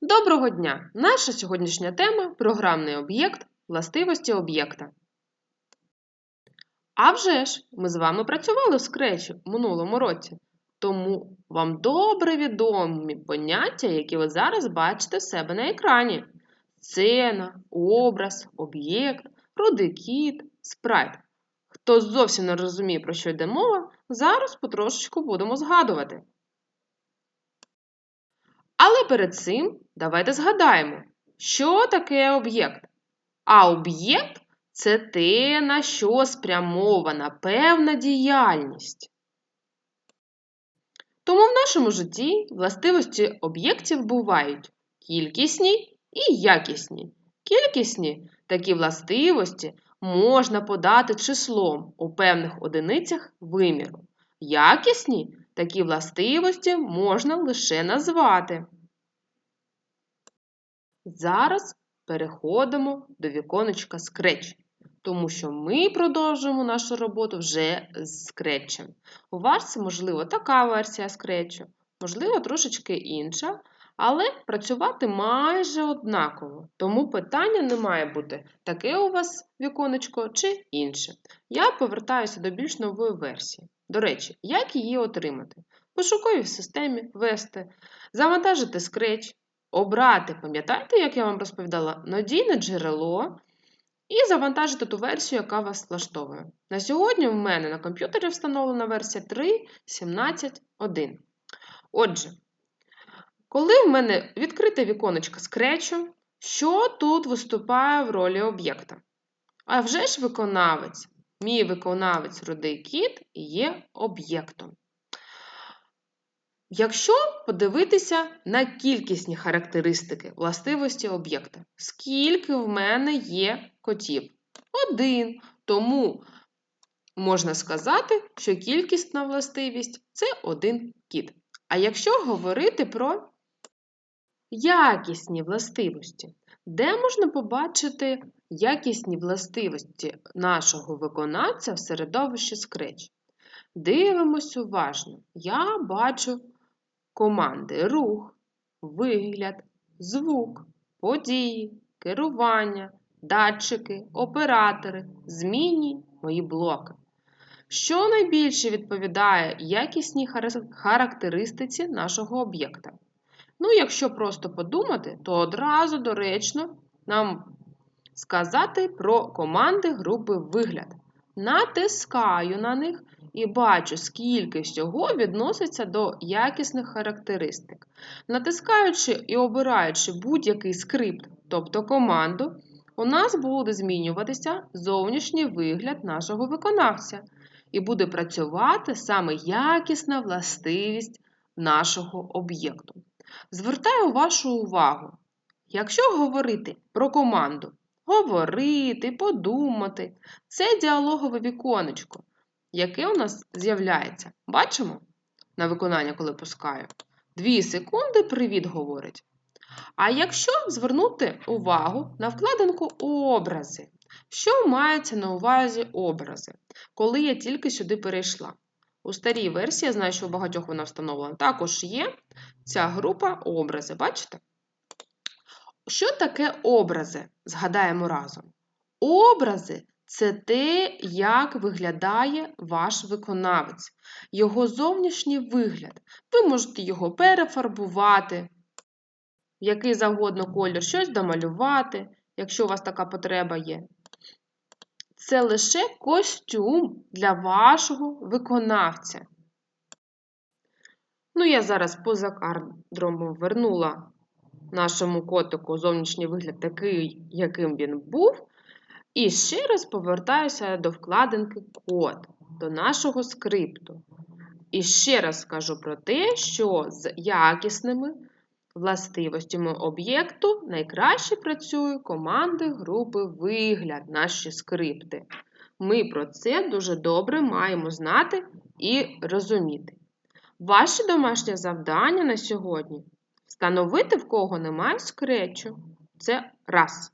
Доброго дня! Наша сьогоднішня тема програмний об'єкт властивості об'єкта. А вже ж, ми з вами працювали в скречі в минулому році, тому вам добре відомі поняття, які ви зараз бачите в себе на екрані: сцена, образ, об'єкт, рудий спрайт. Хто зовсім не розуміє, про що йде мова, зараз потрошечку будемо згадувати. Але перед цим давайте згадаємо, що таке об'єкт. А об'єкт це те, на що спрямована певна діяльність. Тому в нашому житті властивості об'єктів бувають кількісні і якісні. Кількісні такі властивості можна подати числом у певних одиницях виміру. Якісні такі властивості можна лише назвати. Зараз переходимо до віконечка Scratch, тому що ми продовжуємо нашу роботу вже з Scratch. У вас, можливо, така версія Scratch, можливо, трошечки інша, але працювати майже однаково. Тому питання не має бути таке у вас віконечко чи інше. Я повертаюся до більш нової версії. До речі, як її отримати? Пошуковій системі ввести, завантажити Scratch, обрати, пам'ятаєте, як я вам розповідала, надійне джерело і завантажити ту версію, яка вас влаштовує. На сьогодні в мене на комп'ютері встановлена версія 3.17.1. Отже, коли в мене відкрите віконечко скречу, що тут виступає в ролі об'єкта? А вже ж виконавець, мій виконавець рудий кіт є об'єктом. Якщо подивитися на кількісні характеристики властивості об'єкта, скільки в мене є котів? Один. Тому можна сказати, що кількісна властивість це один кіт. А якщо говорити про якісні властивості, де можна побачити якісні властивості нашого виконавця в середовищі Scratch? Дивимось уважно. Я бачу команди рух, вигляд, звук, події, керування, датчики, оператори, змінні мої блоки. Що найбільше відповідає якісній характеристиці нашого об'єкта? Ну, якщо просто подумати, то одразу доречно нам сказати про команди групи вигляд. Натискаю на них і бачу, скільки всього відноситься до якісних характеристик. Натискаючи і обираючи будь-який скрипт, тобто команду, у нас буде змінюватися зовнішній вигляд нашого виконавця, і буде працювати саме якісна властивість нашого об'єкту. Звертаю вашу увагу, якщо говорити про команду, говорити, подумати це діалогове віконечко яке у нас з'являється. Бачимо на виконання, коли пускаю. Дві секунди привіт говорить. А якщо звернути увагу на вкладинку образи, що мається на увазі образи, коли я тільки сюди перейшла? У старій версії, я знаю, що у багатьох вона встановлена, також є ця група образи. Бачите? Що таке образи? Згадаємо разом. Образи це те, як виглядає ваш виконавець, його зовнішній вигляд. Ви можете його перефарбувати, в який завгодно колір, щось домалювати, якщо у вас така потреба є. Це лише костюм для вашого виконавця. Ну, я зараз поза кадром вернула нашому котику зовнішній вигляд такий, яким він був. І ще раз повертаюся до вкладинки код, до нашого скрипту. І ще раз скажу про те, що з якісними властивостями об'єкту найкраще працюють команди групи вигляд, наші скрипти. Ми про це дуже добре маємо знати і розуміти. Ваше домашнє завдання на сьогодні встановити, в кого немає скречу. Це раз.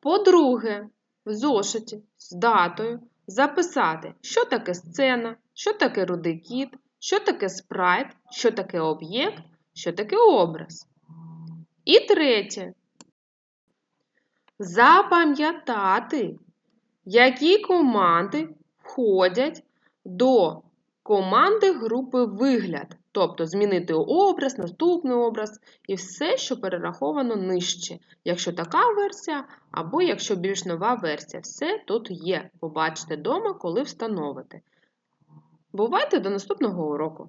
По-друге, в зошиті з датою записати, що таке сцена, що таке рудий що таке спрайт, що таке об'єкт, що таке образ. І третє. Запам'ятати, які команди входять до команди групи вигляд, тобто змінити образ, наступний образ і все, що перераховано нижче, якщо така версія, або якщо більш нова версія. Все тут є. Побачите вдома, коли встановите. Бувайте до наступного уроку!